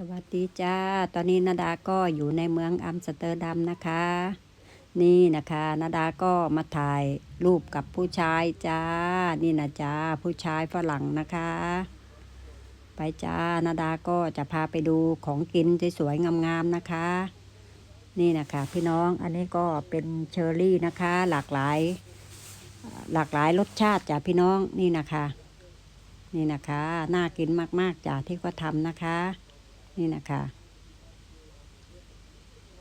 สวัสดีจ้า ตอนนี้นาดาก็อยู่ในเมืองอัมสเตอร์ดัมนะคะ นี่นะคะนาดาก็มาถ่ายรูปกับผู้ชายจ้า นี่นะจ้าผู้ชายฝรั่งนะคะ ไปจ้านาดาก็จะพาไปดูของกินสวยๆงามๆนะคะ นี่นะคะพี่น้องอันนี้ก็เป็นเชอร์รี่นะคะ หลากหลาย หลากหลายรสชาติจ้ะพี่น้องนี่นะคะ นี่นะคะ น่ากินมากๆจ้ะที่เขาทำนะคะ นี่นะคะ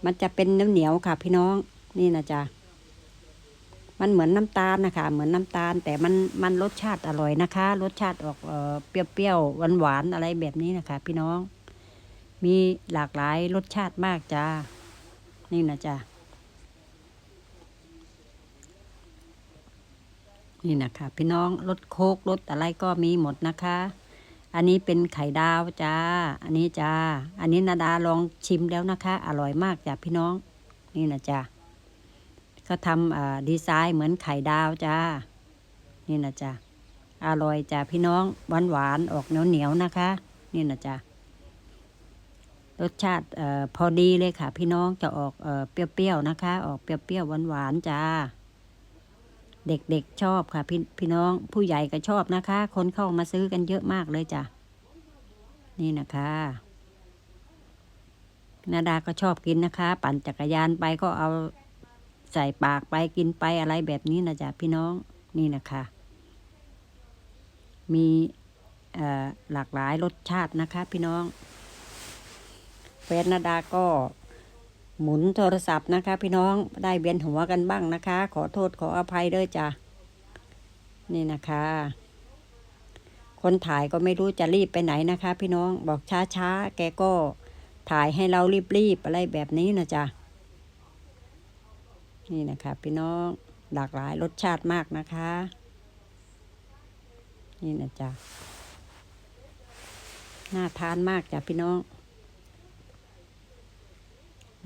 มันจะเป็นน้ำเหนียวค่ะ พี่น้อง นี่นะจ๊ะ มันเหมือนน้ำตาลนะคะ เหมือนน้ำตาล แต่มันมันรสชาติอร่อยนะคะ รสชาติออกเอ่อเปรี้ยวๆหวานๆอะไรแบบนี้นะคะ พี่น้อง มีหลากหลายรสชาติมากจ้า นี่นะจ๊ะ นี่นะคะ พี่น้องรสโคกรสอะไรก็มีหมดนะคะ อันนี้เป็นไข่ดาวจ้า อันนี้จ้า อันนี้นาดาลองชิมแล้วนะคะ อร่อยมากจ้ะพี่น้อง นี่นะจ้าก็ทำดีไซน์เหมือนไข่ดาวจ้า นี่นะจ้าอร่อยจ้ะพี่น้องหวานหวานๆออกเหนียวเหนียวๆนะคะ นี่นะจ้ารสชาติพอดีเลยค่ะ พี่น้องจะออกเอ่อเปรี้ยวๆนะคะ ออกเปรี้ยวๆหวานๆจ้า เด็กๆชอบค่ะพี่พี่น้องผู้ใหญ่ก็ชอบนะคะ คนเข้ามาซื้อกันเยอะมากเลยจ้ะ นี่นะคะนาดาก็ชอบกินนะคะ ปั่นจักรยานไปก็เอาใส่ปากไปกินไปอะไรแบบนี้นะจ๊ะพี่น้องนี่นะคะ มีหลากหลายรสชาตินะคะ พี่น้องแฟนนาดาก็หมุนโทรศัพท์นะคะ พี่น้องได้เบียนหัวกันบ้างนะคะ ขอโทษขออภัยด้วยจ้ะนี่นะคะ คนถ่ายก็ไม่รู้จะรีบไปไหนนะคะ พี่น้องบอกช้าๆ แกก็ถ่ายให้เรารีบๆอะไรแบบนี้นะจ๊ะ นี่นะคะ พี่น้องหลากหลายรสชาติมากนะคะ นี่นะจ๊ะ น่าทานมากจ้ะพี่น้อง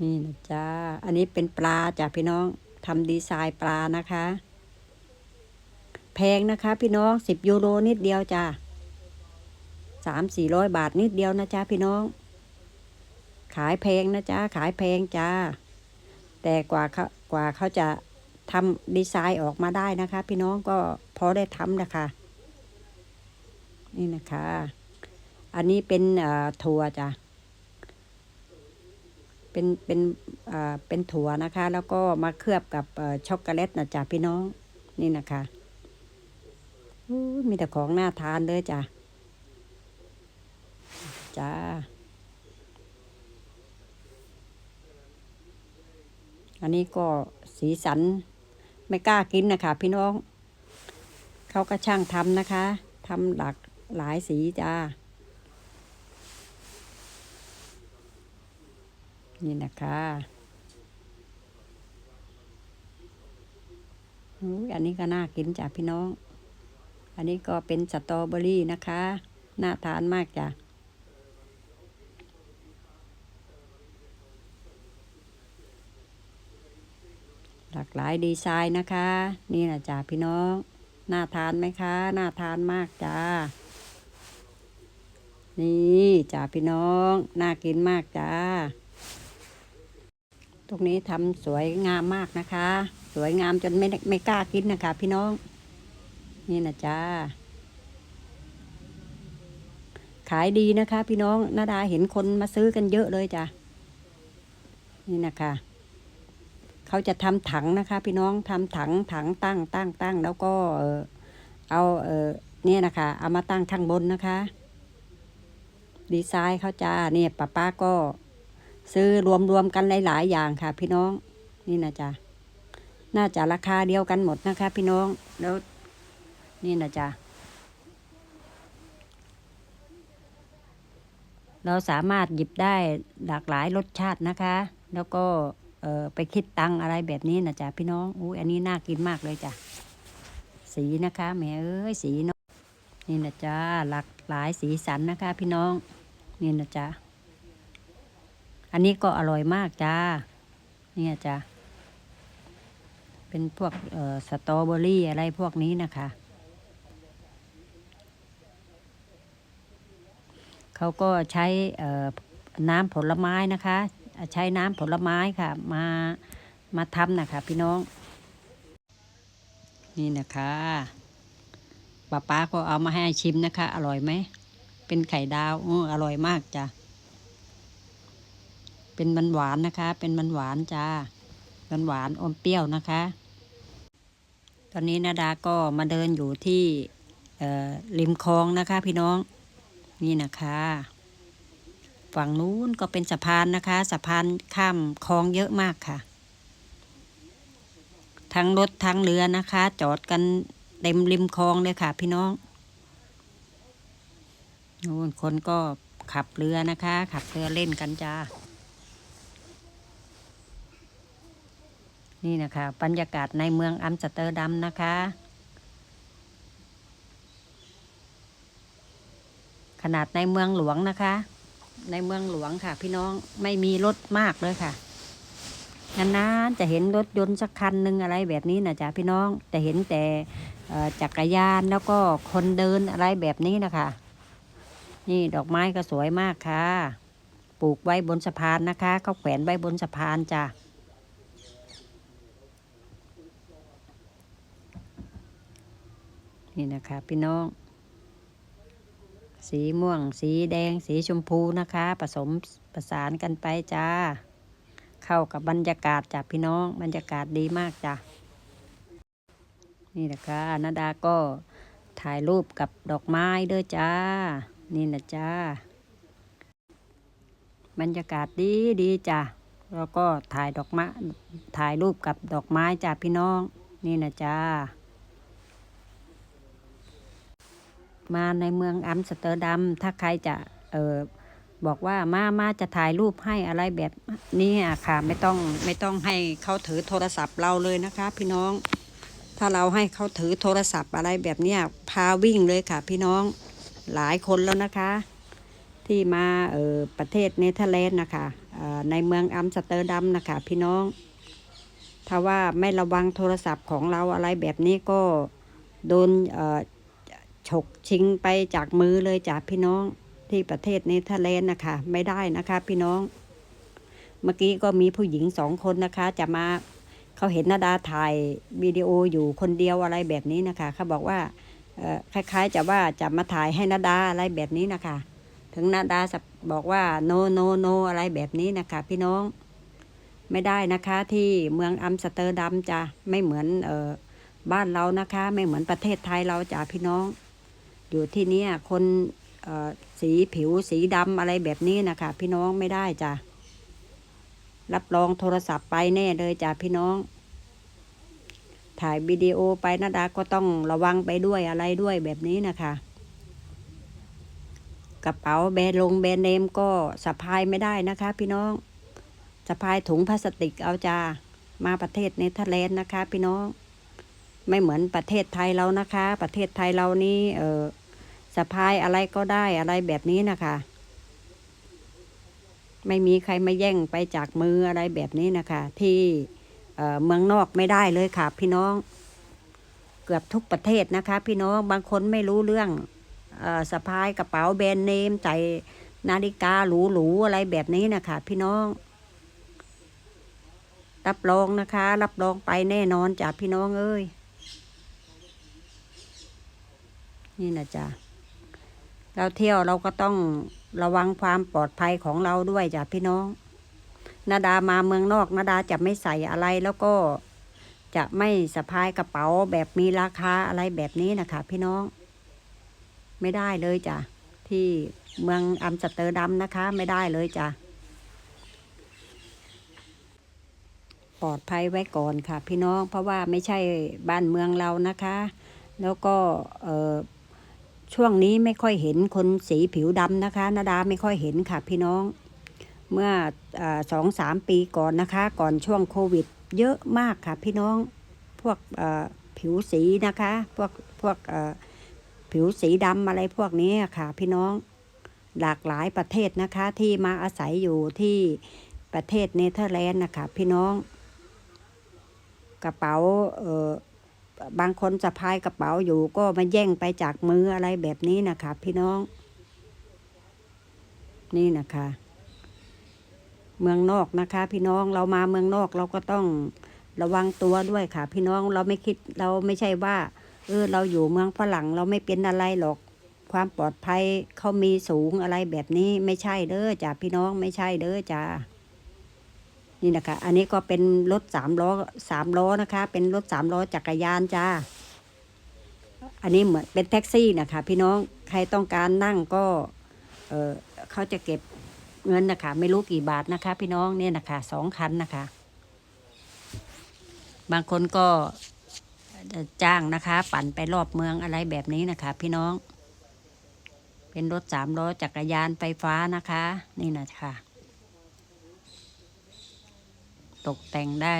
นี่นะจ้าอันนี้เป็นปลาจ้ะพี่น้องทำดีไซน์ปลานะคะ แพงนะคะพี่น้องสิบยูโรนิดเดียวจ้า สามสี่ร้อยบาทนิดเดียวนะจ้าพี่น้อง ขายแพงนะจ้าขายแพงจ้า แต่กว่าเขากว่าเขาจะทำดีไซน์ออกมาได้นะคะ พี่น้องก็พอได้ทำนะคะ นี่นะคะ อันนี้เป็นเอ่อถั่วจ้ะเป็นเป็นอ่าเป็นถั่วนะคะ แล้วก็มาเคลือบกับช็อกโกแลตนะจ๊ะพี่น้องนี่นะคะมีแต่ของน่าทานเลยจ้ะ จ้า อันนี้ก็สีสันไม่กล้ากินนะคะพี่น้อง เขาก็ช่างทำนะคะทำหลากหลายสีจ้า นี่นะคะอุ๊ยอันนี้ก็น่ากินจ้ะพี่น้อง อันนี้ก็เป็นสตรอเบอรี่นะคะ น่าทานมากจ้ะ หลากหลายดีไซน์นะคะ นี่นะจ้ะพี่น้อง น่าทานไหมคะ น่าทานมากจ้า นี่จ้ะพี่น้อง น่ากินมากจ้า ตรงนี้ทำสวยงามมากนะคะ สวยงามจนไม่ไม่กล้ากินนะคะ พี่น้อง นี่นะจ้า ขายดีนะคะ พี่น้องนาดาเห็นคนมาซื้อกันเยอะเลยจ้ะนี่นะคะ เขาจะทำถังนะคะ พี่น้องทำถังถังตั้งตั้งตั้งแล้วก็เออเอาเออเนี่ยนะคะ เอามาตั้งข้างบนนะคะ ดีไซน์เขาจะเนี่ยป้าป้าก็ซื้อรวมรวมๆกันหลายๆอย่างค่ะ พี่น้องนี่นะจ๊ะน่าจะราคาเดียวกันหมดนะคะ พี่น้องแล้วนี่นะจ๊ะเราสามารถหยิบได้หลากหลายรสชาตินะคะ แล้วก็ เออไปคิดตังอะไรแบบนี้นะจ๊ะพี่น้องอุ้ยอันนี้น่ากินมากเลยจ้ะสีนะคะแม่เอ้ยสีเนาะนี่นะจ๊ะหลากหลายสีสันนะคะ พี่น้อง นี่นะจ๊ะอันนี้ก็อร่อยมากจ้าเนี่ยจ้าเป็นพวกเอ่อสตรอเบอรี่อะไรพวกนี้นะคะ เขาก็ใช้เอ่อน้ำผลไม้นะคะ ใช้น้ำผลไม้ค่ะ มามาทำนะคะพี่น้อง นี่นะคะป้าป้าก็เอามาให้ชิมนะคะ อร่อยไหม เป็นไข่ดาวอออร่อยมากจ้ะ เป็นมันหวานนะคะ เป็นมันหวานจ้ามันหวานอมเปรี้ยวนะคะ ตอนนี้นาดาก็มาเดินอยู่ที่ริมคลองนะคะ พี่น้อง นี่นะคะ ฝั่งนู้นก็เป็นสะพานนะคะ สะพานข้ามคลองเยอะมากค่ะ ทั้งรถทั้งเรือนะคะ จอดกันเต็มริมคลองเลยค่ะ พี่น้องนู้นคนก็ขับเรือนะคะ ขับเรือเล่นกันจ้า นี่นะคะ บรรยากาศในเมืองอัมสเตอร์ดัมนะคะขนาดในเมืองหลวงนะคะ ในเมืองหลวงค่ะ พี่น้องไม่มีรถมากเลยค่ะนานๆจะเห็นรถยนต์สักคันหนึ่งอะไรแบบนี้นะจ๊ะพี่น้องจะเห็นแต่จักรยานแล้วก็คนเดินอะไรแบบนี้นะคะนี่ดอกไม้ก็สวยมากค่ะ ปลูกไว้บนสะพานนะคะเขาแขวนไว้บนสะพานจ้ะนี่นะคะ พี่น้อง สีม่วง สีแดง สีชมพูนะคะ ผสมประสานกันไปจ้า เข้ากับบรรยากาศจ้ะพี่น้อง บรรยากาศดีมากจ้ะ นี่นะคะนาดาก็ถ่ายรูปกับดอกไม้ด้วยจ้า นี่นะจ้า บรรยากาศดีดีจ้ะ แล้วก็ถ่ายดอกไม้ ถ่ายรูปกับดอกไม้จ้ะพี่น้อง นี่นะจ้า มาในเมืองอัมสเตอร์ดัม ถ้าใครจะเออบอกว่ามามาจะถ่ายรูปให้อะไรแบบนี้ค่ะ ไม่ต้องไม่ต้องให้เขาถือโทรศัพท์เราเลยนะคะ พี่น้อง ถ้าเราให้เขาถือโทรศัพท์อะไรแบบเนี้ยพาวิ่งเลยค่ะ พี่น้องหลายคนแล้วนะคะ ที่มาเออประเทศเนเธอร์แลนด์นะคะในเมืองอัมสเตอร์ดัมนะคะ พี่น้อง ถ้าว่าไม่ระวังโทรศัพท์ของเราอะไรแบบนี้ก็โดน ฉกชิงไปจากมือเลยจากพี่น้องที่ประเทศเนเธอร์แลนด์นะคะไม่ได้นะคะ พี่น้อง เมื่อกี้ก็มีผู้หญิงสองคนนะคะ จะมาเขาเห็นนาดาถ่ายวิดีโออยู่คนเดียวอะไรแบบนี้นะคะเขาบอกว่าคล้ายๆ จะว่าจะมาถ่ายให้นาดาอะไรแบบนี้นะคะ ถึงนาดาบอกว่าโนโนโนอะไรแบบนี้นะคะ พี่น้องไม่ได้นะคะที่เมืองอัมสเตอร์ดัมจะไม่เหมือนออบ้านเรานะคะ ไม่เหมือนประเทศไทยเราจ้ะพี่น้อง อยู่ที่นี่คนสีผิวสีดำอะไรแบบนี้นะคะ พี่น้องไม่ได้จ้ะ รับรองโทรศัพท์ไปแน่เลยจ้ะพี่น้อง ถ่ายวิดีโอไปนาดาก็ต้องระวังไปด้วยอะไรด้วยแบบนี้นะคะ กระเป๋าแบรนด์ลงแบรนด์เนมก็สะพายไม่ได้นะคะ พี่น้องสะพายถุงพลาสติกเอาจ้ามาประเทศเนเธอร์แลนด์นะคะ พี่น้อง ไม่เหมือนประเทศไทยเรานะคะ ประเทศไทยเรานี่เออ พายอะไรก็ได้อะไรแบบนี้นะคะ ไม่มีใครมาแย่งไปจากมืออะไรแบบนี้นะคะ ที่เมืองนอกไม่ได้เลยค่ะ พี่น้อง เกือบทุกประเทศนะคะ พี่น้องบางคนไม่รู้เรื่องอสะพายกระเป๋าแบรนด์เนมใส่นาฬิกาหรูๆอะไรแบบนี้นะคะ พี่น้องรับรองนะคะ รับรองไปแน่นอนจากพี่น้องเอ้ย นี่นะจ๊ะ เราเที่ยวเราก็ต้องระวังความปลอดภัยของเราด้วยจ้ะพี่น้องนาดามาเมืองนอกนาดาจะไม่ใส่อะไรแล้วก็จะไม่สะพายกระเป๋าแบบมีราคาอะไรแบบนี้นะคะพี่น้อง ไม่ได้เลยจ้ะที่เมืองอัมสเตอร์ดัมนะคะ ไม่ได้เลยจ้ะปลอดภัยไว้ก่อนค่ะ พี่น้องเพราะว่าไม่ใช่บ้านเมืองเรานะคะ แล้วก็เออ ช่วงนี้ไม่ค่อยเห็นคนสีผิวดำนะคะนาดาไม่ค่อยเห็นค่ะพี่น้อง เมื่ออสองสามปีก่อนนะคะ ก่อนช่วงโควิด เยอะมากค่ะพี่น้องพวกผิวสีนะคะ พวกพวกผิวสีดำอะไรพวกนี้ค่ะ พี่น้องหลากหลายประเทศนะคะ ที่มาอาศัยอยู่ที่ประเทศเนเธอร์แลนด์นะคะ พี่น้อง กระเป๋าเออ บางคนสะพายกระเป๋าอยู่ก็มาแย่งไปจากมืออะไรแบบนี้นะคะพี่น้อง นี่นะคะ เมืองนอกนะคะ พี่น้องเรามาเมืองนอกเราก็ต้องระวังตัวด้วยค่ะ พี่น้องเราไม่คิดเราไม่ใช่ว่าเออเราอยู่เมืองฝรั่งเราไม่เป็นอะไรหรอก ความปลอดภัยเขามีสูงอะไรแบบนี้ไม่ใช่เด้อจ้าพี่น้องไม่ใช่เด้อจ้า นี่นะคะ อันนี้ก็เป็นรถสามล้อสามล้อนะคะ เป็นรถสามล้อจักรยานจ้า อันนี้เหมือนเป็นแท็กซี่นะคะ พี่น้อง ใครต้องการนั่งก็ เออเขาจะเก็บเงินนะคะ ไม่รู้กี่บาทนะคะ พี่น้องเนี่ยนะคะสองคันนะคะ บางคนก็จ้างนะคะ ปั่นไปรอบเมืองอะไรแบบนี้นะคะ พี่น้อง เป็นรถสามล้อจักรยานไฟฟ้านะคะ นี่นะคะ ตกแต่งได้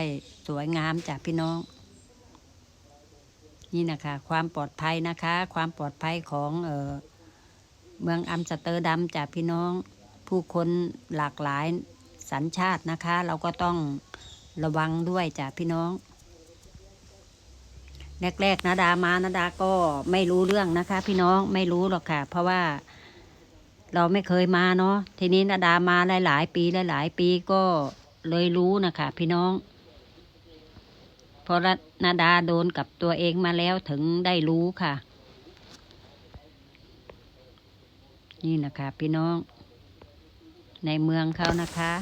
สวยงามจากพี่น้อง นี่นะคะ ความปลอดภัยนะคะ ความปลอดภัยของเออเมืองอัมสเตอร์ดัมจากพี่น้อง ผู้คนหลากหลายสัญชาตินะคะ เราก็ต้องระวังด้วยจากพี่น้องแรกๆนาดามานาดาก็ไม่รู้เรื่องนะคะ พี่น้องไม่รู้หรอกค่ะ เพราะว่าเราไม่เคยมาเนาะทีนี้นาดามาหลาย ๆ ปีหลาย ๆ ปีก็ เลยรู้นะคะ พี่น้องเพราะนาดาโดนกับตัวเองมาแล้วถึงได้รู้ค่ะ นี่นะคะ พี่น้อง ในเมืองเขานะคะ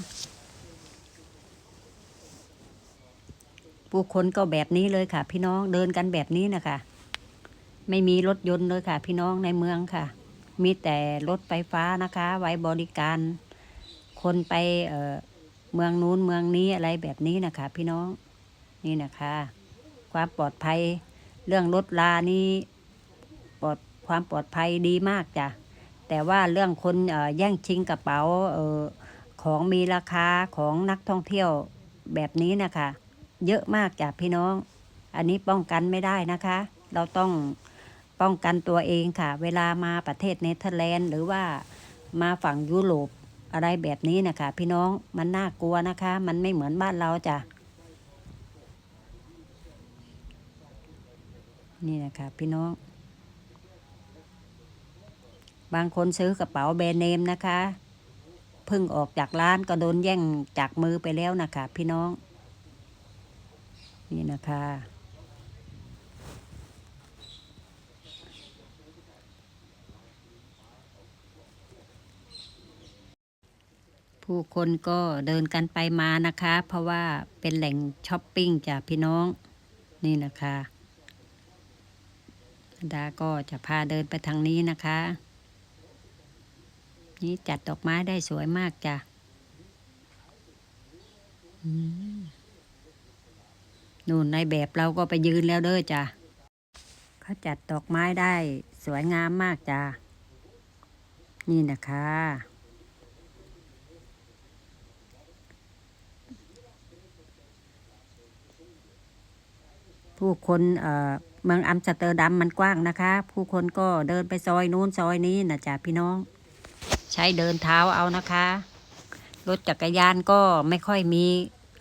ผู้คนก็แบบนี้เลยค่ะ พี่น้องเดินกันแบบนี้นะคะ ไม่มีรถยนต์เลยค่ะ พี่น้องในเมืองค่ะ มีแต่รถไฟฟ้านะคะ ไว้บริการคนไปเอ่อ เมืองนู้นเมืองนี้อะไรแบบนี้นะคะ พี่น้องนี่นะคะ ความปลอดภัย เรื่องรถลานี่ปลอดความปลอดภัยดีมากจ้ะแต่ว่าเรื่องคนเอ่อแย่งชิงกระเป๋าออของมีราคาของนักท่องเที่ยวแบบนี้นะคะ เยอะมากจ้ะพี่น้อง อันนี้ป้องกันไม่ได้นะคะ เราต้องป้องกันตัวเองค่ะ เวลามาประเทศเนเธอร์แลนด์ หรือว่ามาฝั่งยุโรป อะไรแบบนี้นะคะพี่น้องมันน่ากลัวนะคะ มันไม่เหมือนบ้านเราจ้ะนี่นะคะพี่น้อง บางคนซื้อกระเป๋าแบรนด์เนมนะคะเพิ่งออกจากร้านก็โดนแย่งจากมือไปแล้วนะคะพี่น้อง นี่นะคะ ผู้คนก็เดินกันไปมานะคะ เพราะว่าเป็นแหล่งช้อปปิ้งจากพี่น้องนี่นะคะดาก็จะพาเดินไปทางนี้นะคะ นี่จัดดอกไม้ได้สวยมากจ้ะนู่นในแบบเราก็ไปยืนแล้วเด้อจ้ะเขาจัดดอกไม้ได้สวยงามมากจ้ะนี่นะคะ ผู้คนเออเมืองอัมสเตอร์ดัมมันกว้างนะคะ ผู้คนก็เดินไปซอยนู้นซอยนี้นะจ๊ะพี่น้อง ใช้เดินเท้าเอานะคะ รถจักรยานก็ไม่ค่อยมี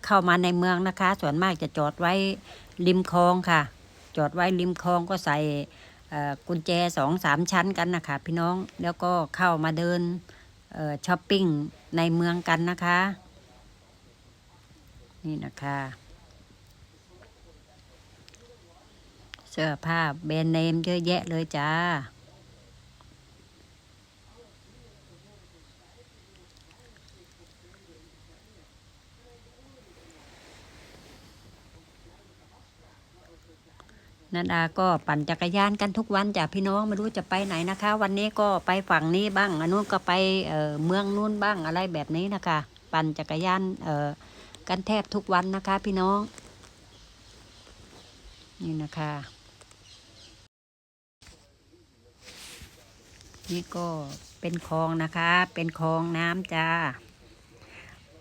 เข้ามาในเมืองนะคะ ส่วนมากจะจอดไว้ริมคลองค่ะ จอดไว้ริมคลองก็ใส่กุญแจสองสามชั้นกันนะคะพี่น้องแล้วก็เข้ามาเดินช้อปปิ้งในเมืองกันนะคะ นี่นะคะ สื้อผ้าแบรนด์เนมเยอะแยะเลยจ้า นันดาก็ปั่นจักรยานกันทุกวันจ้ะพี่น้องไม่รู้จะไปไหนนะคะ วันนี้ก็ไปฝั่งนี้บ้างอันนู้นก็ไปเเมืองนู้นบ้างอะไรแบบนี้นะคะ ปั่นจักรยานกันแทบทุกวันนะคะ พี่น้องนี่นะคะ นี่ก็เป็นคลองนะคะ เป็นคลองน้ำจ้า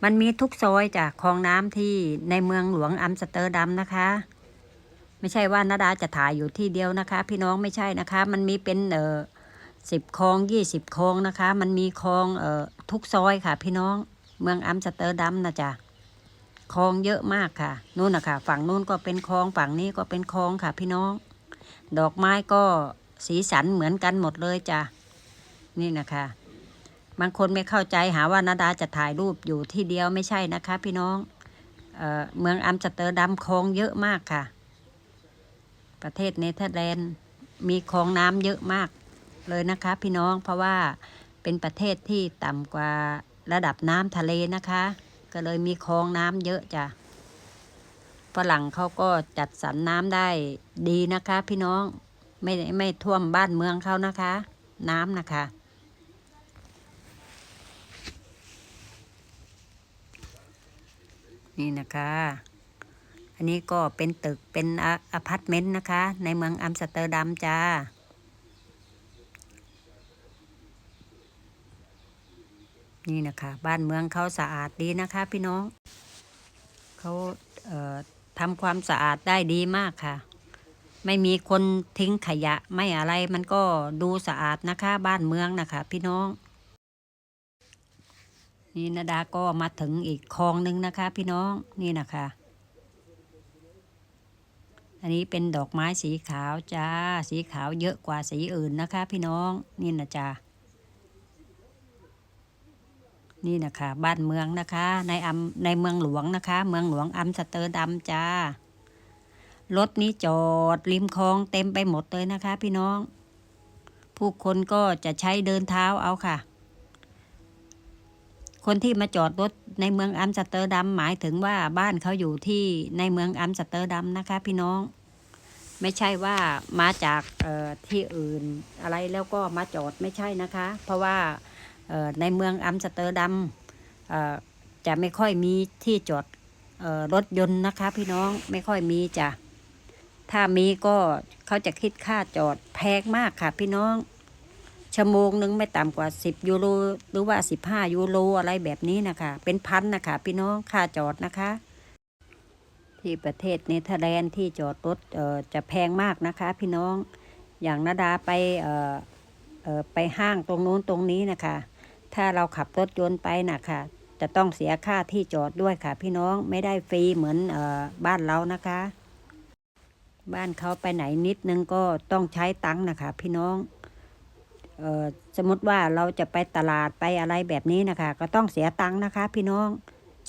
มันมีทุกซอยจ้ะคลองน้ำที่ในเมืองหลวงอัมสเตอร์ดัมนะคะ ไม่ใช่ว่านาดาจะถ่ายอยู่ที่เดียวนะคะ พี่น้องไม่ใช่นะคะ มันมีเป็นเอ่อสิบคลองยี่สิบคลองนะคะ มันมีคลองเอ่อทุกซอยค่ะ พี่น้องเมืองอัมสเตอร์ดัมนะจ๊ะคลองเยอะมากค่ะนู่นนะคะฝั่งนู้นก็เป็นคลองฝั่งนี้ก็เป็นคลองค่ะ พี่น้อง ดอกไม้ก็สีสันเหมือนกันหมดเลยจ้ะ นี่นะคะ บางคนไม่เข้าใจหาว่านาดาจะถ่ายรูปอยู่ที่เดียวไม่ใช่นะคะ พี่น้องเออเมืองอัมสเตอร์ดัมคลองเยอะมากค่ะ ประเทศเนเธอร์แลนด์มีคลองน้ำเยอะมากเลยนะคะ พี่น้องเพราะว่าเป็นประเทศที่ต่ำกว่าระดับน้ำทะเลนะคะ ก็เลยมีคลองน้ำเยอะจ้ะฝรั่งเขาก็จัดสรรน้ำได้ดีนะคะ พี่น้องไม่ไม่ท่วมบ้านเมืองเขานะคะ น้ำนะคะ นี่นะคะ อันนี้ก็เป็นตึกเป็นออพาร์ตเมนต์นะคะ ในเมืองอัมสเตอร์ดัมจ้านี่นะคะ บ้านเมืองเขาสะอาดดีนะคะ พี่น้องเขาเทำความสะอาดได้ดีมากค่ะ ไม่มีคนทิ้งขยะไม่อะไรมันก็ดูสะอาดนะคะ บ้านเมืองนะคะ พี่น้อง นี่นาดาก็มาถึงอีกคลองหนึ่งนะคะ พี่น้องนี่นะคะ อันนี้เป็นดอกไม้สีขาวจ้า สีขาวเยอะกว่าสีอื่นนะคะ พี่น้องนี่นะจ้านี่นะคะบ้านเมืองนะคะ ในอำในเมืองหลวงนะคะ เมืองหลวงอัมสเตอร์ดัมจ้ารถนี้จอดริมคลองเต็มไปหมดเลยนะคะ พี่น้อง ผู้คนก็จะใช้เดินเท้าเอาค่ะ คนที่มาจอดรถในเมืองอัมสเตอร์ดัมหมายถึงว่าบ้านเขาอยู่ที่ในเมืองอัมสเตอร์ดัมนะคะ พี่น้อง ไม่ใช่ว่ามาจากที่อื่นอะไรแล้วก็มาจอดไม่ใช่นะคะ เพราะว่าในเมืองอัมสเตอร์ดัมจะไม่ค่อยมีที่จอดรถยนต์นะคะ พี่น้องไม่ค่อยมีจ้ะถ้ามีก็เขาจะคิดค่าจอดแพงมากค่ะ พี่น้อง ชั่วโมงหนึงไม่ต่ำกว่า 10 ยูโรหรือว่า 15 ยูโรอะไรแบบนี้นะคะ เป็นพันนะคะ พี่น้องค่าจอดนะคะ ที่ประเทศเนเธอร์แลนด์ที่จอดรถเออจะแพงมากนะคะ พี่น้องอย่างนาดาไปเออเออไปห้างตรงนู้นตรงนี้นะคะ ถ้าเราขับรถยนต์ไปนะคะจะต้องเสียค่าที่จอดด้วยค่ะ พี่น้องไม่ได้ฟรีเหมือนเออบ้านเรานะคะ บ้านเขาไปไหนนิดนึงก็ต้องใช้ตังค์นะคะ พี่น้อง สมมติว่าเราจะไปตลาดไปอะไรแบบนี้นะคะ ก็ต้องเสียตังค์นะคะ พี่น้อง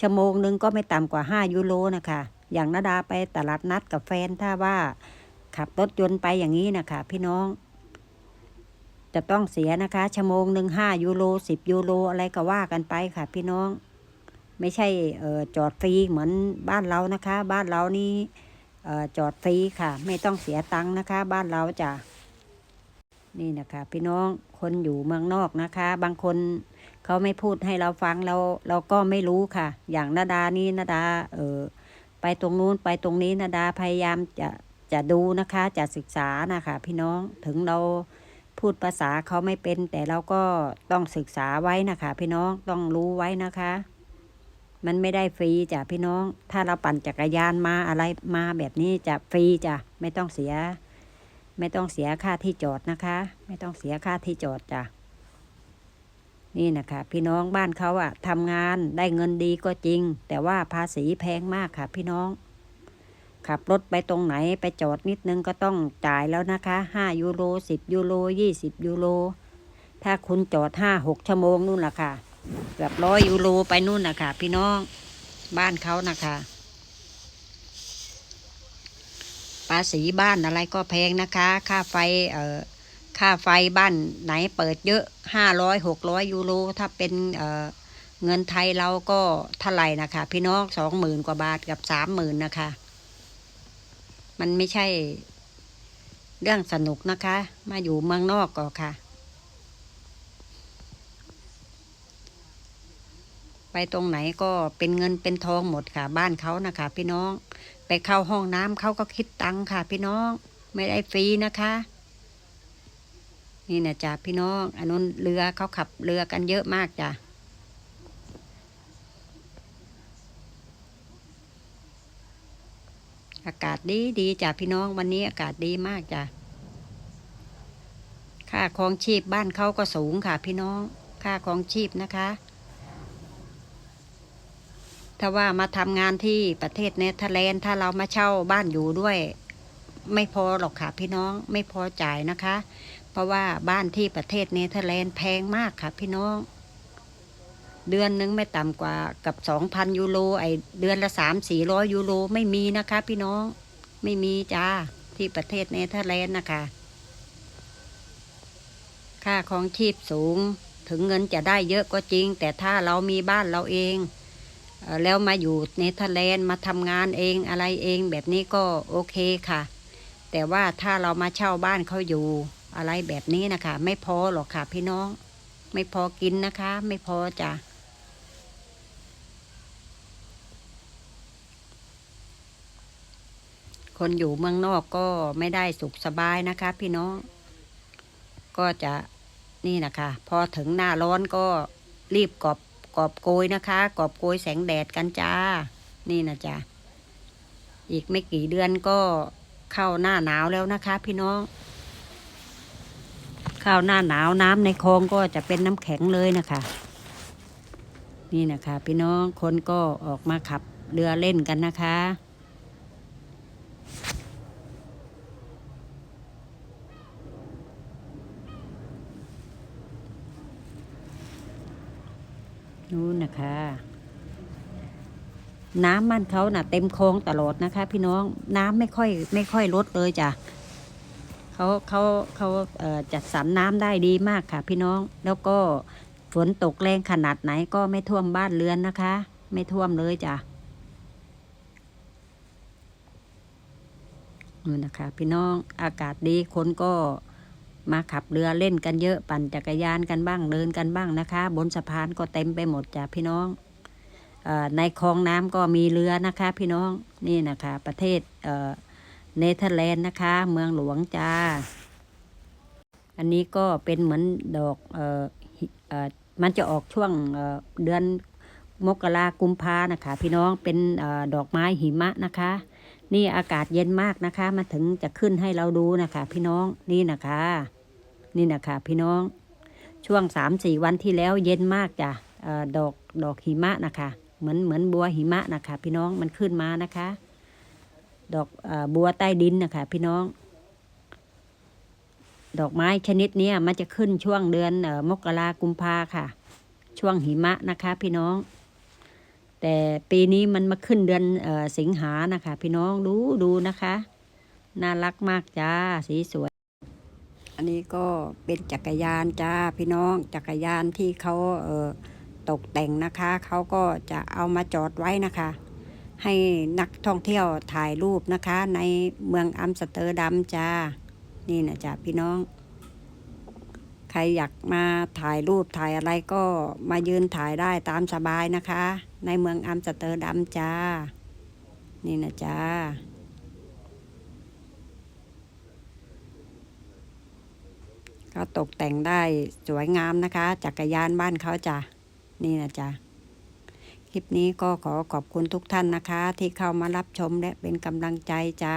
ชั่วโมงหนึ่งก็ไม่ต่ำกว่า 5 ยูโรนะคะ อย่างนาดาไปตลาดนัดกับแฟนถ้าว่าขับรถยนต์ไปอย่างนี้นะคะ พี่น้อง จะต้องเสียนะคะชั่วโมงหนึ่งห้ายูโรสิบยูโรอะไรก็ว่ากันไปค่ะ พี่น้อง ไม่ใช่ออจอดฟรีเหมือนบ้านเรานะคะ บ้านเรานี่จอดฟรีค่ะ ไม่ต้องเสียตังค์นะคะ บ้านเราจะ นี่นะคะพี่น้องคนอยู่เมืองนอกนะคะ บางคนเขาไม่พูดให้เราฟังเราเราก็ไม่รู้ค่ะ อย่างนาดานี่นาดาเออไปตรงนู้นไปตรงนี้นาดาพยายามจะจะดูนะคะจะศึกษานะคะ พี่น้องถึงเราพูดภาษาเขาไม่เป็น แต่เราก็ต้องศึกษาไว้นะคะ พี่น้องต้องรู้ไว้นะคะ มันไม่ได้ฟรีจ้ะพี่น้อง ถ้าเราปั่นจักรยานมาอะไรมาแบบนี้จะฟรีจ้ะไม่ต้องเสีย ไม่ต้องเสียค่าที่จอดนะคะ ไม่ต้องเสียค่าที่จอดจ้ะนี่นะคะ พี่น้องบ้านเขาอะทำงานได้เงินดีก็จริง แต่ว่าภาษีแพงมากค่ะ พี่น้อง ขับรถไปตรงไหนไปจอดนิดนึงก็ต้องจ่ายแล้วนะคะห้ายูโรสิบยูโรยี่สิบยูโร ถ้าคุณจอดห้าหกชั่วโมงนู่นล่ะค่ะ เกือบร้อยยูโรไปนู่นนะคะพี่น้อง บ้านเขานะคะ ภาษีบ้านอะไรก็แพงนะคะ ค่าไฟเอ่อค่าไฟบ้านไหนเปิดเยอะห้าร้อยหกร้อยยูโรถ้าเป็นเอ่อเงินไทยเราก็เท่าไหร่นะคะ พี่น้องสองหมื่นกว่าบาทกับสามหมื่นนะคะ มันไม่ใช่เรื่องสนุกนะคะ มาอยู่เมืองนอกก็ค่ะ ไปตรงไหนก็เป็นเงินเป็นทองหมดค่ะ บ้านเขานะคะ พี่น้อง ไปเข้าห้องน้ำเขาก็คิดตังค่ะ พี่น้อง ไม่ได้ฟรีนะคะ นี่นะจ๊ะพี่น้องอันนู้นเรือเขาขับเรือกันเยอะมากจ้ะอากาศดีดีจ้ะพี่น้องวันนี้อากาศดีมากจ้ะค่าครองชีพบ้านเขาก็สูงค่ะพี่น้อง ค่าครองชีพนะคะ ถ้าว่ามาทำงานที่ประเทศเนเธอร์แลนด์ถ้าเรามาเช่าบ้านอยู่ด้วย ไม่พอหรอกค่ะพี่น้องไม่พอจ่ายนะคะ เพราะว่าบ้านที่ประเทศเนเธอร์แลนด์แพงมากค่ะพี่น้อง เดือนนึงไม่ต่ำกว่ากับสองพันยูโรไอเดือนละสามสี่ร้อยยูโรไม่มีนะคะ พี่น้องไม่มีจ้าที่ประเทศเนเธอร์แลนด์นะคะ ค่าของชีพสูงถึงเงินจะได้เยอะก็จริง แต่ถ้าเรามีบ้านเราเอง แล้วมาอยู่เนเธอร์แลนด์มาทำงานเองอะไรเองแบบนี้ก็โอเคค่ะ แต่ว่าถ้าเรามาเช่าบ้านเขาอยู่อะไรแบบนี้นะคะ ไม่พอหรอกค่ะพี่น้อง ไม่พอกินนะคะ ไม่พอจ้ะคนอยู่เมืองนอกก็ไม่ได้สุขสบายนะคะ พี่น้อง ก็จะนี่นะคะ พอถึงหน้าร้อนก็รีบกอบ กอบโกยนะคะ กอบโกยแสงแดดกันจ้า นี่นะจ้ะอีกไม่กี่เดือนก็เข้าหน้าหนาวแล้วนะคะ พี่น้องเข้าหน้าหนาวน้ำในคลองก็จะเป็นน้ำแข็งเลยนะคะ นี่นะคะ พี่น้องคนก็ออกมาขับเรือเล่นกันนะคะ นู่นนะคะ น้ำมันเขาน่ะ เต็มคลองตลอดนะคะ พี่น้องน้ำไม่ค่อย ไม่ค่อยลดเลยจ้ะเขาเขาเขาจัดสรรน้ำได้ดีมากค่ะ พี่น้องแล้วก็ฝนตกแรงขนาดไหนก็ไม่ท่วมบ้านเรือนนะคะ ไม่ท่วมเลยจ้ะนู่นนะคะ พี่น้องอากาศดีคนก็ มาขับเรือเล่นกันเยอะปั่นจักรยานกันบ้างเดินกันบ้างนะคะ บนสะพานก็เต็มไปหมดจ้ะพี่น้องออในคลองน้ำก็มีเรือนะคะ พี่น้องนี่นะคะ ประเทศเนเธอร์แลนด์นะคะ เมืองหลวงจ้า อันนี้ก็เป็นเหมือนดอกเออเออมันจะออกช่วงเเดือนมกรากุมภานะคะ พี่น้องเป็นออดอกไม้หิมะนะคะ นี่อากาศเย็นมากนะคะ มาถึงจะขึ้นให้เราดูนะคะ พี่น้องนี่นะคะ นี่นะคะพี่น้องช่วงสามสี่วันที่แล้วเย็นมากจ้ะออดอกดอกหิมะนะคะเหมือนเหมือนบัวหิมะนะคะ พี่น้องมันขึ้นมานะคะ ดอกออบัวใต้ดินนะคะ พี่น้อง ดอกไม้ชนิดนี้มันจะขึ้นช่วงเดือนออมกรากุมภาค่ะ ช่วงหิมะนะคะ พี่น้อง แต่ปีนี้มันมาขึ้นเดือนออสิงหานะคะ พี่น้องดูดูนะคะ น่ารักมากจ้าสีสวย อันนี้ก็เป็นจักรยานจ้าพี่น้องจักรยานที่เขาเออตกแต่งนะคะเขาก็จะเอามาจอดไว้นะคะ ให้นักท่องเที่ยวถ่ายรูปนะคะ ในเมืองอัมสเตอร์ดัมจ้านี่นะจ้าพี่น้อง ใครอยากมาถ่ายรูปถ่ายอะไรก็มายืนถ่ายได้ตามสบายนะคะ ในเมืองอัมสเตอร์ดัมจ้า นี่นะจ้า ก็ตกแต่งได้สวยงามนะคะ จักรยานบ้านเขาจ้ะนี่นะจ๊ะคลิปนี้ก็ขอขอบคุณทุกท่านนะคะ ที่เข้ามารับชมและเป็นกำลังใจจ้า